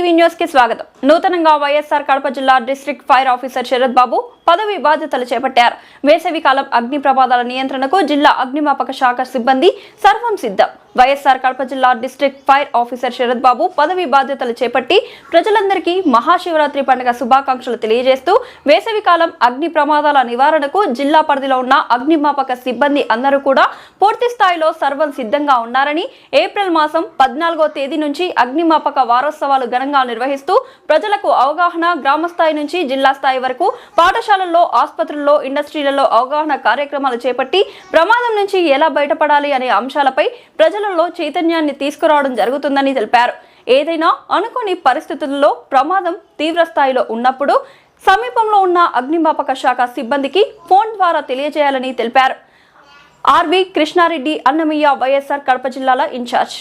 TV న్యూస్కి స్వాగతం. నూతనంగా వైఎస్ఆర్ కడప జిల్లా district fire officer Sarath Babu పదవి బాధ్యతలు చేపట్టారు. వేసవి కాలం అగ్ని ప్రమాదాల నియంత్రణకు జిల్లా అగ్నిమాపక శాఖ సిబ్బంది సర్వం సిద్ధం. వైఎస్ఆర్ కడప జిల్లా district fire officer Sarath Babu పదవి బాధ్యతలు చేపట్టి ప్రజలందరికీ మహాశివరాత్రి పండుగ శుభాకాంక్షలు తెలియజేస్తూ వేసవి కాలం అగ్ని ప్రమాదాల నివారణకు జిల్లా పరిధిలో ఉన్న అగ్నిమాపక సిబ్బంది అందరూ కూడా పూర్తి స్థాయిలో సర్వం సిద్ధంగా ఉన్నారని ఏప్రిల్ మాసం పద్నాలుగో తేదీ నుంచి అగ్నిమాపక వారోత్సవాలు ఘనంగా నిర్వహిస్తూ ప్రజలకు అవగాహన గ్రామ స్థాయి నుంచి జిల్లా స్థాయి వరకు పాఠశాలల్లో ఆసుపత్రుల్లో ఇండస్ట్రీలలో అవగాహన కార్యక్రమాలు చేపట్టి ప్రమాదం నుంచి ఎలా బయటపడాలి అనే అంశాలపై ప్రజలలో చైతన్యాన్ని తీసుకురావడం జరుగుతుందని తెలిపారు. ఏదైనా అనుకోని పరిస్థితుల్లో ప్రమాదం తీవ్ర స్థాయిలో ఉన్నప్పుడు సమీపంలో ఉన్న అగ్నిమాపక శాఖ సిబ్బందికి ఫోన్ ద్వారా తెలియజేయాలని తెలిపారు. ఆర్వి కృష్ణారెడ్డి అన్నమయ్య వైఎస్ఆర్ కడప జిల్లాల ఇన్ఛార్జ్.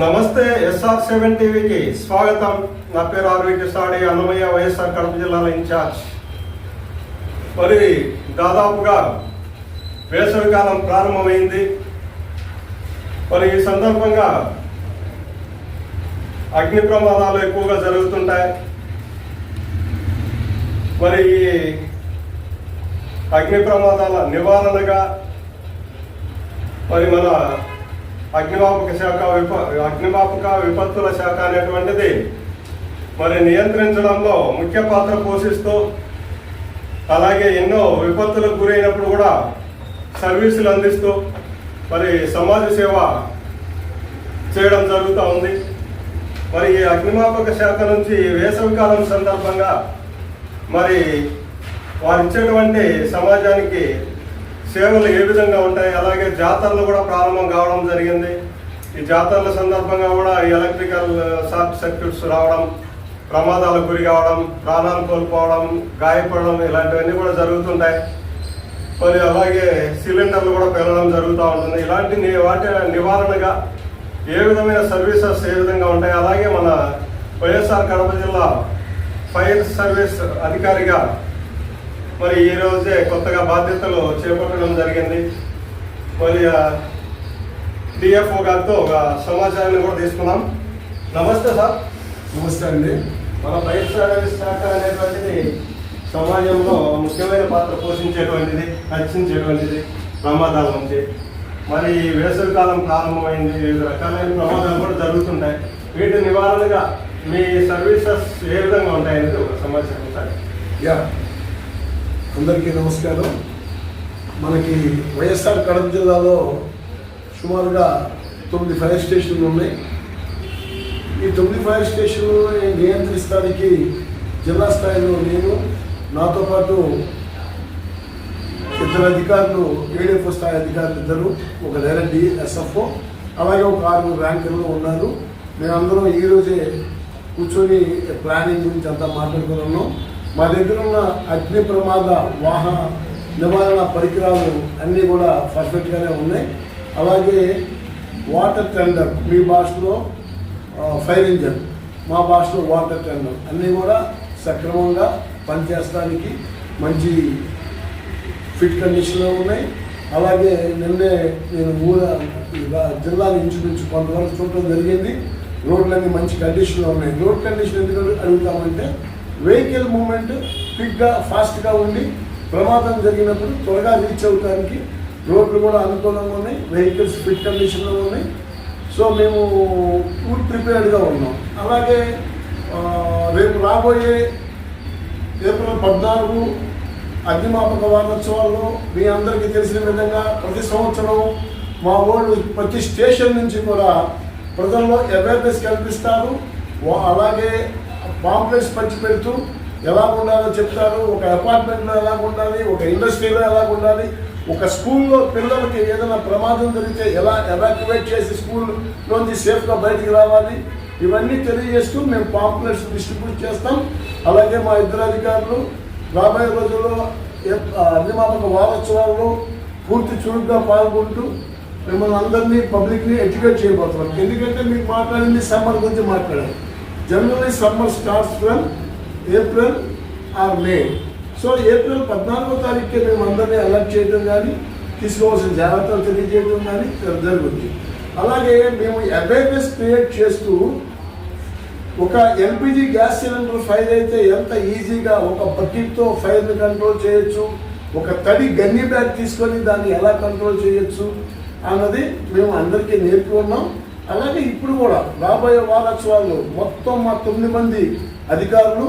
నమస్తే ఎస్ఆర్ సెవెన్ టీవీకి స్వాగతం. నా పేరు ఆర్వి కృష్ణాడి అన్నమయ్య వైఎస్ఆర్ కడప జిల్లాల ఇన్ఛార్జ్. మరి దాదాపుగా వేసవికాలం ప్రారంభమైంది. మరి ఈ సందర్భంగా అగ్ని ప్రమాదాలు ఎక్కువగా జరుగుతుంటాయి. మరి ఈ అగ్ని ప్రమాదాల నివారణగా మరి మన అగ్నిమాపక శాఖ విప అగ్నిమాపక విపత్తుల శాఖ అనేటువంటిది మరి నియంత్రించడంలో ముఖ్య పాత్ర పోషిస్తూ అలాగే ఎన్నో విపత్తులకు గురైనప్పుడు కూడా సర్వీసులు అందిస్తూ మరి సమాజ సేవ చేయడం జరుగుతూ ఉంది. మరి ఈ అగ్నిమాపక శాఖ నుంచి వేసవికాలం సందర్భంగా మరి వారు ఇచ్చేటువంటి సమాజానికి సేవలు ఏ విధంగా ఉంటాయి? అలాగే జాతరలు కూడా ప్రారంభం కావడం జరిగింది. ఈ జాతరల సందర్భంగా కూడా ఈ ఎలక్ట్రికల్ షార్ట్ సర్క్యూట్స్ రావడం ప్రమాదాలకు గురి కావడం ప్రాణాలు కోల్పోవడం గాయపడడం ఇలాంటివన్నీ కూడా జరుగుతుంటాయి. మరి అలాగే సిలిండర్లు కూడా పెరగడం జరుగుతూ ఉంటుంది. ఇలాంటి వాటి నివారణగా ఏ విధమైన సర్వీసెస్ ఏ విధంగా ఉంటాయి? అలాగే మన వైఎస్ఆర్ కడప జిల్లా ఫైర్ సర్వీస్ అధికారిగా మరి ఈ రోజే కొత్తగా బాధ్యతలు చేపట్టడం జరిగింది. మరి డిఎఫ్ఓ గారితో ఒక సమాచారాన్ని కూడా తీసుకున్నాం నమస్తే సార్. నమస్తే అండి. మన సర్వీస్ శాఖ అనేటువంటిది సమాజంలో ముఖ్యమైన పాత్ర పోషించేటువంటిది రక్షించేటువంటిది ప్రమాదాల నుంచి. మరి ఈ వేసవి కాలం ప్రారంభమైంది వివిధ రకాలైన ప్రమాదాలు కూడా జరుగుతుంటాయి. వీటి నివారణగా మీ సర్వీసెస్ ఏ విధంగా ఉంటాయనేది ఒక సమాచారం సార్. యా అందరికీ నమస్కారం. మనకి వైఎస్ఆర్ కడప జిల్లాలో సుమారుగా తొమ్మిది ఫైర్ స్టేషన్లు ఉన్నాయి. ఈ తొమ్మిది ఫైర్ స్టేషన్లను నియంత్రించడానికి జిల్లా స్థాయిలో నేను నాతో పాటు ఇద్దరు అధికారులు ఏడీఎఫ్ స్థాయి అధికారులు ఇద్దరు ఒక డైరెక్ట్ ఎస్ఎఫ్ఓ అలాగే ఒక ఆరుగురు ర్యాంకర్లు ఉన్నారు. మేమందరం ఈరోజే కూర్చొని ప్లానింగ్ గురించి అంతా మాట్లాడుకున్నాం మా దగ్గర ఉన్న అగ్ని ప్రమాద వాహన నివారణ పరికరాలు అన్నీ కూడా పర్ఫెక్ట్గానే ఉన్నాయి. అలాగే వాటర్ టెండర్ మీ భాషలో ఫైర్ ఇంజన్ మా భాషలో వాటర్ టెండర్ అన్నీ కూడా సక్రమంగా పనిచేయడానికి మంచి ఫిట్ కండిషన్లో ఉన్నాయి. అలాగే నిన్నే నేను ఊర జిల్లాని ఇంచుమించు కొంతవరకు చూడటం జరిగింది. రోడ్లన్నీ మంచి కండిషన్లో ఉన్నాయి. రోడ్ కండిషన్ ఎందుకు అడుగుతామంటే వెహికల్ మూమెంట్ క్విక్గా ఫాస్ట్గా ఉండి ప్రమాదం జరిగినప్పుడు త్వరగా రీచ్ అవడానికి రోడ్లు కూడా అనుకూలంగా ఉన్నాయి వెహికల్స్ ఫిట్ కండిషన్లో ఉన్నాయి. సో మేము ఫుడ్ ప్రిపేర్డ్గా ఉన్నాం. అలాగే రేపు రాబోయే ఏప్రిల్ పద్నాలుగు అగ్నిమాపక వారోత్సవాల్లో మీ అందరికీ తెలిసిన విధంగా ప్రతి సంవత్సరం మా వాళ్ళు ప్రతి స్టేషన్ నుంచి కూడా ప్రజల్లో అవేర్నెస్ కల్పిస్తారు. అలాగే పాంప్లెట్స్ పంచి పెడుతూ ఎలా ఉండాలో చెప్తారు ఒక అపార్ట్మెంట్లో ఎలా ఉండాలి ఒక ఇండస్ట్రీలో ఎలా ఉండాలి ఒక స్కూల్లో పిల్లలకి ఏదైనా ప్రమాదం జరిగితే ఎలా ఎవాక్యువేట్ చేసి స్కూల్లోంచి సేఫ్గా బయటికి రావాలి? ఇవన్నీ తెలియజేస్తూ మేము పాంప్లెట్స్ డిస్ట్రిబ్యూట్ చేస్తాం. అలాగే మా ఇద్దరు అధికారులు రాబోయే రోజుల్లో ఏ- అగ్నిమాపక వారోత్సవాల్లో పూర్తి చురుగ్గా పాల్గొంటూ మిమ్మల్ని అందరినీ పబ్లిక్ని ఎడ్యుకేట్ చేయబోతున్నాం. ఎందుకంటే మీకు మాట్లాడింది సమ్మర్ గురించి మాట్లాడారు. Generally summer starts from April or May so April పద్నాలుగో తారీఖుకే మేము అందరినీ అలర్ట్ చేయడం కానీ తీసుకోవాల్సిన జాగ్రత్తలు తెలియజేయడం కానీ జరుగుతుంది. అలాగే మేము అవేర్నెస్ క్రియేట్ చేస్తూ ఒక ఎల్పిజి గ్యాస్ సిలిండర్ ఫైర్ అయితే ఎంత ఈజీగా ఒక బకెట్తో ఫైర్ని కంట్రోల్ చేయొచ్చు ఒక తడి గన్ని బ్యాగ్ తీసుకొని దాన్ని ఎలా కంట్రోల్ చేయొచ్చు అన్నది మేము అందరికీ నేర్పుకున్నాం. అలాగే ఇప్పుడు కూడా రాబోయే వారోత్సవాలు మొత్తం మా తొమ్మిది మంది అధికారులు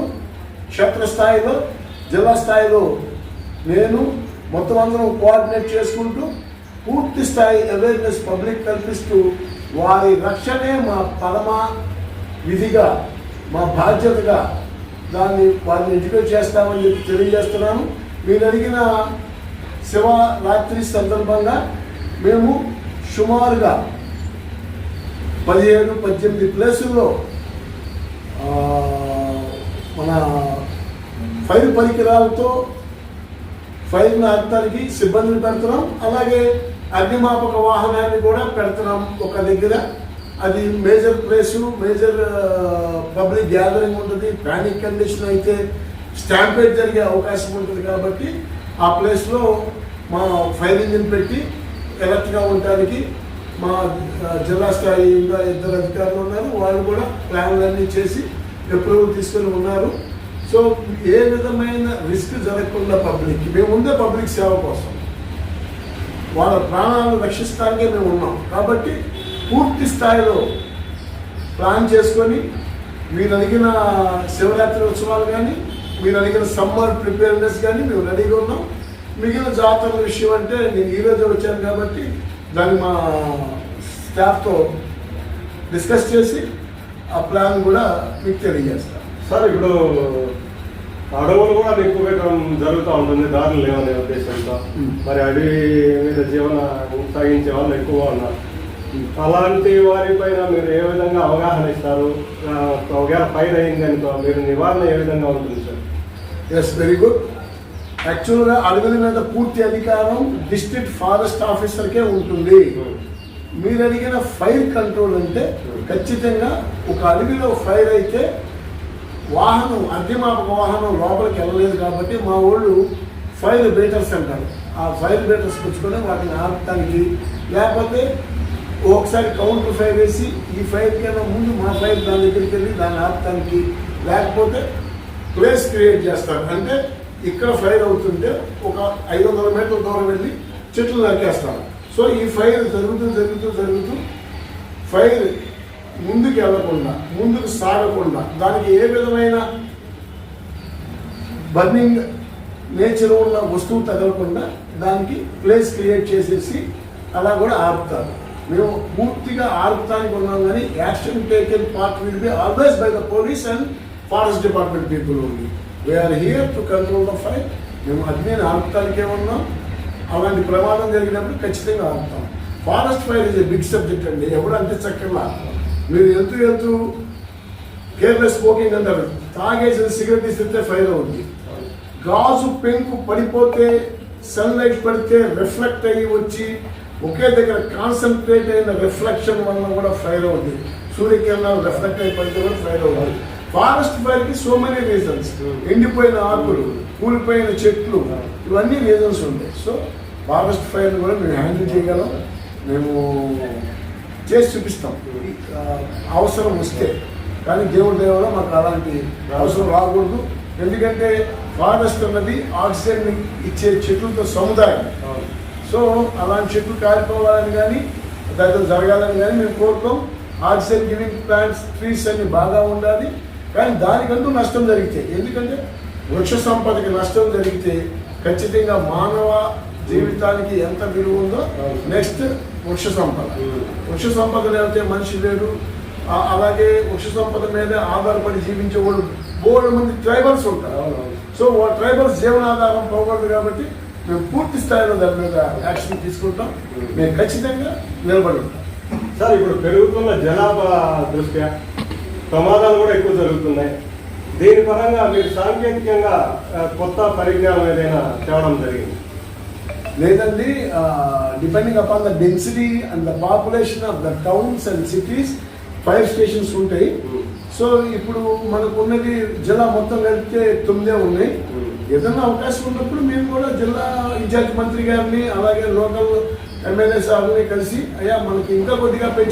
క్షేత్రస్థాయిలో జిల్లా స్థాయిలో నేను మొత్తం అందరం కోఆర్డినేట్ చేసుకుంటూ పూర్తి స్థాయి అవేర్నెస్ పబ్లిక్ కల్పిస్తూ వారి రక్షణే మా పరమ విధిగా మా బాధ్యతగా దాన్ని వారిని ఎడ్యుకేట్ చేస్తామని చెప్పి తెలియజేస్తున్నాను. మీరు అడిగిన శివరాత్రి సందర్భంగా మేము సుమారుగా పదిహేడు పద్దెనిమిది ప్లేసుల్లో మన ఫైర్ పరికరాలతో ఫైర్ని ఆడటానికి సిబ్బందిని పెడుతున్నాం. అలాగే అగ్నిమాపక వాహనాన్ని కూడా పెడుతున్నాం ఒక దగ్గర. అది major place major public gathering ఉంటుంది. ప్యానిక్ కండిషన్ అయితే స్టాంపేజ్ జరిగే అవకాశం ఉంటుంది కాబట్టి ఆ ప్లేస్లో మా ఫైర్ ఇంజిన్ పెట్టి ఎలర్ట్గా ఉండటానికి మా జిల్లా స్థాయి ఇంకా ఇద్దరు అధికారులు ఉన్నారు. వాళ్ళు కూడా ప్లాన్లన్నీ చేసి అప్రూవల్ తీసుకొని ఉన్నారు. సో ఏ విధమైన రిస్క్ జరగకుండా పబ్లిక్ మేము ఉందే పబ్లిక్ సేవ కోసం వాళ్ళ ప్రాణాలను రక్షిస్తానికే మేము ఉన్నాం. కాబట్టి పూర్తి స్థాయిలో ప్లాన్ చేసుకొని మీరు అడిగిన శివరాత్రి ఉత్సవాలు కానీ మీరు అడిగిన సమ్మర్ ప్రిపేర్నెస్ కానీ మేము రెడీగా ఉన్నాం. మిగిలిన జాతరల విషయం అంటే నేను ఈరోజు వచ్చాను కాబట్టి దాన్ని మా స్టాఫ్తో డిస్కస్ చేసి ఆ ప్లాన్ కూడా మీకు తెలియజేస్తాను సార్ ఇప్పుడు అడవులు కూడా ఎక్కువ పెట్టడం జరుగుతూ ఉంటుంది దారులు లేవనే ఉద్దేశంతో. మరి అడవి మీద జీవన సాగించే వాళ్ళు ఎక్కువ ఉన్నారు. అలాంటి వారిపైన మీరు ఏ విధంగా అవగాహన ఇస్తారు? ఒకవేళ ఫైర్ అయింది అనుకో మీరు నివారణ ఏ విధంగా ఉంటుంది సార్? ఎస్ వెరీ గుడ్ యాక్చువల్గా అడవుల మీద పూర్తి అధికారం డిస్ట్రిక్ట్ ఫారెస్ట్ ఆఫీసర్కే ఉంటుంది. మీరు అడిగిన ఫైర్ కంట్రోల్ అంటే ఖచ్చితంగా ఒక అడవిలో ఫైర్ అయితే వాహనం అగ్నిమాపక వాహనం లోపలికి వెళ్ళలేదు కాబట్టి మా వాళ్ళు ఫైర్ బేటర్స్ అంటారు. ఆ ఫైర్ బేటర్స్ పుచ్చుకొని వాటిని ఆపటానికి లేకపోతే ఒకసారి కౌంటర్ ఫైర్ వేసి ఈ ఫైర్ కన్నా ముందు మా ఫైర్ దాని దగ్గరికి వెళ్ళి దాన్ని ఆపటానికి లేకపోతే ప్లేస్ క్రియేట్ చేస్తారు. అంటే ఇక్కడ ఫైర్ అవుతుంటే ఒక ఐదు వందల మీటర్ల దూరం వెళ్ళి చెట్లు నరికేస్తాను. సో ఈ ఫైర్ జరుగుతూ జరుగుతూ జరుగుతూ ఫైర్ ముందుకు వెళ్ళకుండా ముందుకు సాగకుండా దానికి ఏ విధమైన బర్నింగ్ నేచర్ ఉన్న వస్తువు తగలకుండా దానికి ప్లేస్ క్రియేట్ చేసేసి అలా కూడా ఆపుతారు. మేము పూర్తిగా ఆర్పుతానికి ఉన్నాం కానీ action taken part will be always by the police and forest department people ఉంది we are here to control the fire మేము అగ్నిని ఆర్పుతానికే ఉన్నాం. అలాంటి ప్రమాదం జరిగినప్పుడు ఖచ్చితంగా ఆపుతాం. Forest fire is a big subject అండి. ఎవరు అంటే మీరు వెళ్తూ వెళ్తూ కేర్లెస్ స్మోకింగ్ అంటారు. తాగేసిన సిగరెట్ ఇస్తే ఫైర్ అవుతుంది గాజు పెంకు పడిపోతే సన్లైట్ పడితే రిఫ్లెక్ట్ అయ్యి వచ్చి ఒకే దగ్గర కాన్సన్ట్రేట్ అయిన రిఫ్లెక్షన్ వల్ల కూడా ఫైర్ అవుతుంది సూర్యకిరణాలు రిఫ్లెక్ట్ అయి పడితే కూడా ఫైర్ అవుతుంది ఫారెస్ట్ ఫైర్కి సో మెనీ రీజన్స్ ఎండిపోయిన ఆకులు కూలిపోయిన చెట్లు ఇవన్నీ రీజన్స్ ఉంటాయి సో ఫారెస్ట్ ఫైర్ కూడా మేము హ్యాండిల్ చేయగలం. మేము చేసి చూపిస్తాం. అవసరం వస్తే. కానీ దేవుడి దేవుడు మాకు అలాంటి అవసరం రాకూడదు. ఎందుకంటే ఫారెస్ట్ అన్నది ఆక్సిజన్ ఇచ్చే చెట్లతో సముదాయం. సో అలాంటి చెట్లు కాలిపోవాలని కానీ దాంతో జరగాలని కానీ మేము కోరుకోం. ఆక్సిజన్ గివింగ్ ప్లాంట్స్ ట్రీస్ అన్ని బాగా ఉండాలి. కానీ దానికంటూ నష్టం జరిగితే ఎందుకంటే వృక్ష సంపదకి నష్టం జరిగితే ఖచ్చితంగా మానవ జీవితానికి ఎంత విలువ ఉందో నెక్స్ట్ వృక్ష సంపద. వృక్ష సంపద లేకపోతే మనిషి లేడు. అలాగే వృక్ష సంపద మీదే ఆధారపడి జీవించే వాళ్ళు బోర్డు మంది ట్రైబల్స్ ఉంటారు. సో వాళ్ళ ట్రైబల్స్ జీవనాధారం పోకూడదు కాబట్టి మేము పూర్తి స్థాయిలో దాని మీద యాక్షన్ తీసుకుంటాం. మేము ఖచ్చితంగా నిలబడి ఉంటాం. సార్ ఇప్పుడు పెరుగుతున్న జనాభా దృష్ట్యా ప్రమాదాలు కూడా ఎక్కువ జరుగుతున్నాయి. దీని పరంగా మీరు సాంకేతికంగా కొత్త పరిజ్ఞానం ఏదైనా తేవడం జరిగింది? లేదండి depending upon the density and the population of the towns and cities fire stations ఉంటాయి. సో ఇప్పుడు మనకు ఉన్నది జిల్లా మొత్తం కలిపితే తొమ్మిదే ఉన్నాయి. ఏదైనా అవకాశం ఉన్నప్పుడు మేము కూడా జిల్లా ఇన్ఛార్జ్ మంత్రి గారిని అలాగే లోకల్ ఎమ్మెల్యే సార్ని కలిసి అయ్యా మనకి ఇంకా కొద్దిగా పెంచి